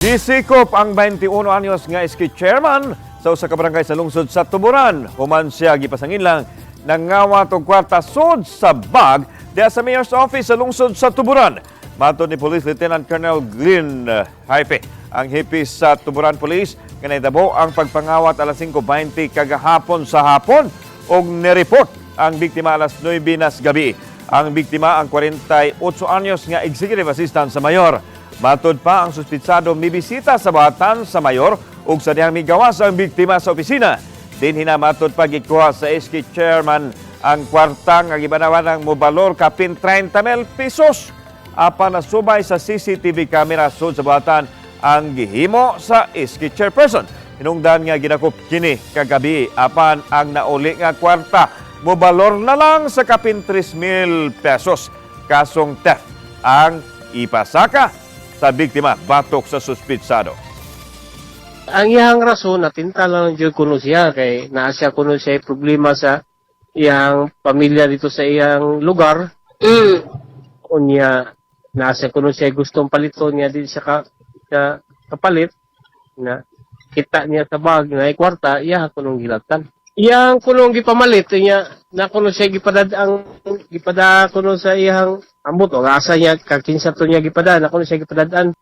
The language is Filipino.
Gisikop ang 21 anyos nga iski chairman sa usa ka barangay sa lungsod sa Tuburan. Human siya gipasangin lang nangawa og kwarta sud sa bag diha sa mayor's office sa lungsod sa Tuburan. Mato ni Police Lieutenant Colonel Glenn uh, Haipe, ang hipis sa Tuburan Police nga naitabo ang pagpangawat alas 5.20 kagahapon sa hapon og nireport ang biktima alas 9 nas gabi. Ang biktima ang 48 anyos nga executive assistant sa mayor. Matod pa ang suspitsado mibisita sa batan sa mayor ug sa diyang migawas ang biktima sa opisina. Din hinamatod pa gikuha sa SK chairman ang kwarta nga gibanawan ng mobalor kapin 30 mil pesos. Apa na subay sa CCTV camera sud sa batan ang gihimo sa SK chairperson. Hinungdan nga ginakop kini kagabi apan ang nauli nga kwarta mobalor na lang sa kapin 3 mil pesos. Kasong theft ang ipasaka sa biktima batok sa suspitsado. ang iyang rason natinta lang jud kuno siya kay naa siya kuno siya problema sa iyang pamilya dito sa iyang lugar Mm. unya naa siya kuno siya gustong paliton niya di siya ka, siya kapalit na kita niya sa bag na kwarta iya kunong gilatan iyang kunong gipamalit niya na kuno siya gipadad ang gipada kuno sa iyang ambot o asa niya kakinsa to niya gipada na kuno siya gipadadaan